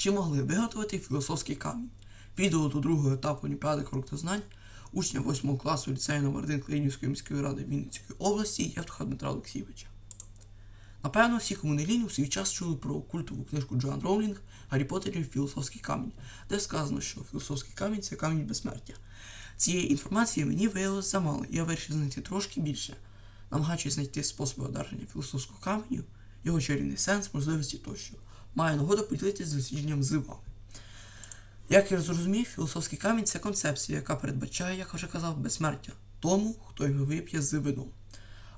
Чи могли виготовити філософський камінь? Відео до другого етапу Олімпіади знань учня 8 класу ліцею номер 1 Клинівської міської ради Вінницької області Євтуха Дмитра Олексійовича. Напевно, всі, кому не у свій час чули про культову книжку Джоан Роулінг Гаррі Поттерів Філософський камінь, де сказано, що філософський камінь це камінь безсмертя. Цієї інформації мені виявилось замало, і я вирішив знайти трошки більше, намагаючись знайти способи одержання філософського каменю, його чарівний сенс, можливості тощо. Маю нагоду поділитися дослідженням з вами. Як я зрозумів, філософський камінь це концепція, яка передбачає, як вже казав, безсмертя тому, хто його вип'є з вином.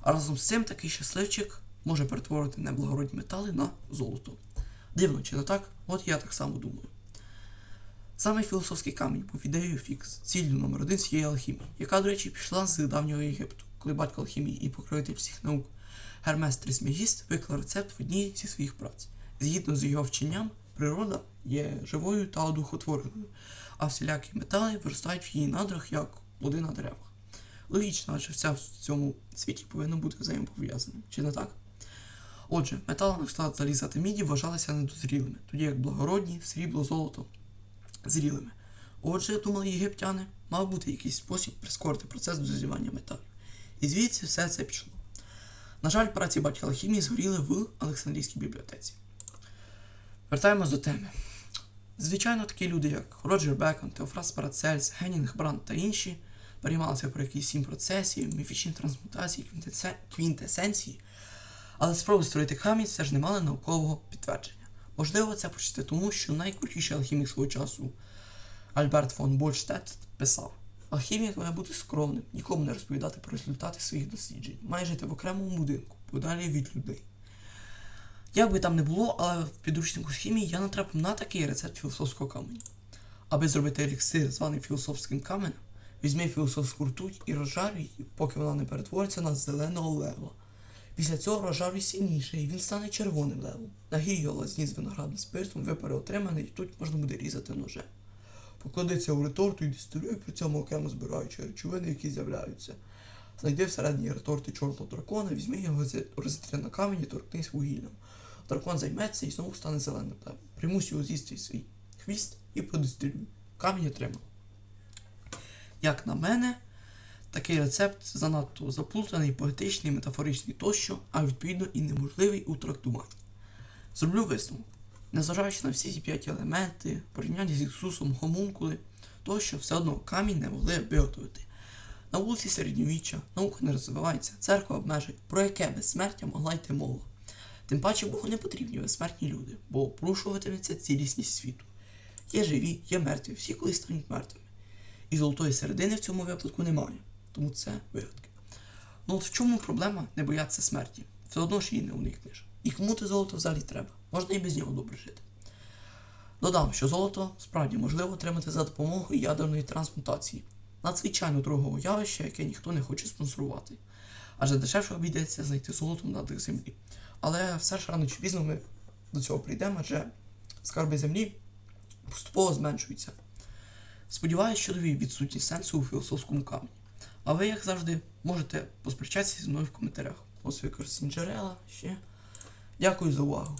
А разом з цим такий щасливчик може перетворити неблагородні метали на золото. Дивно, чи не так? От я так само думаю. Саме філософський камінь був ідеєю фікс, ціллю номер один цієї алхімії, яка, до речі, пішла з давнього Єгипту, коли батько алхімії і покровитель всіх наук Гермес Трисмегіст виклав рецепт в одній зі своїх праць. Згідно з його вченням, природа є живою та одухотвореною, а всілякі метали виростають в її надрах як плоди на деревах. Логічно, адже все в цьому світі повинно бути взаємопов'язаним, чи не так? Отже, метали на кшталт заліза та міді вважалися недозрілими, тоді як благородні, срібло, золото зрілими. Отже, думали єгиптяни, мав бути якийсь спосіб прискорити процес дозрівання металів. І звідси все це пішло. На жаль, праці батька алхімії згоріли в Олександрійській бібліотеці. Вертаємось до теми. Звичайно, такі люди, як Роджер Бекон, Теофрас Парацельс, Генінг Бранд та інші, переймалися про якісь сім процесів, міфічні трансмутації, квінтесенції, але спроби створити камінь все ж не мали наукового підтвердження. Можливо, це почати тому, що найкрутіший алхімік свого часу Альберт фон Больштедт писав: Алхімік має бути скромним, нікому не розповідати про результати своїх досліджень, має жити в окремому будинку, подалі від людей. Як би там не було, але в підручнику хімії я натрапив на такий рецепт філософського каменю. Аби зробити еліксир, званий філософським каменем, візьми філософську ртуть і розжарюй її, поки вона не перетвориться на зеленого лева. Після цього розжарюй сильніше, і він стане червоним левом. Нагій його з виноградним спиртом, випари отриманий, і тут можна буде різати ножем. Поклади це у реторту і дистилюй, при цьому окремо збираючи речовини, які з'являються. Знайди всередині реторти чорного дракона, візьми його розітри на камені, торкнись вугіллям. Дракон займеться і знову стане зеленим. Примусь його з'їсти свій хвіст і продистилюй. Камінь отримав. Як на мене, Такий рецепт занадто заплутаний, поетичний, метафоричний тощо, а відповідно і неможливий у трактуванні. Зроблю висновок. Незважаючи на всі ці п'ять елементи, порівняння з Ісусом, гомункули, тощо все одно камінь не могли виготовити. На вулиці середньовіччя наука не розвивається, церква обмежує, про яке безсмертя могла йти мова. Тим паче Богу не потрібні безсмертні люди, бо порушуватиметься цілісність світу. Є живі, є мертві, всі колись стануть мертвими. І золотої середини в цьому випадку немає. Тому це вигадки. Ну от в чому проблема не боятися смерті? Все одно ж її не уникнеш. І кому те золото взагалі треба? Можна і без нього добре жити. Додам, що золото справді можливо отримати за допомогою ядерної трансмутації, надзвичайно дорогого явища, яке ніхто не хоче спонсорувати. Адже дешевше обійдеться знайти золото на дих землі. Але все ж рано чи пізно ми до цього прийдемо, адже скарби землі поступово зменшуються. Сподіваюсь, що довів відсутність сенсу у філософському камені. А ви, як завжди, можете посперечатися зі мною в коментарях. Ось використані джерела ще. Дякую за увагу.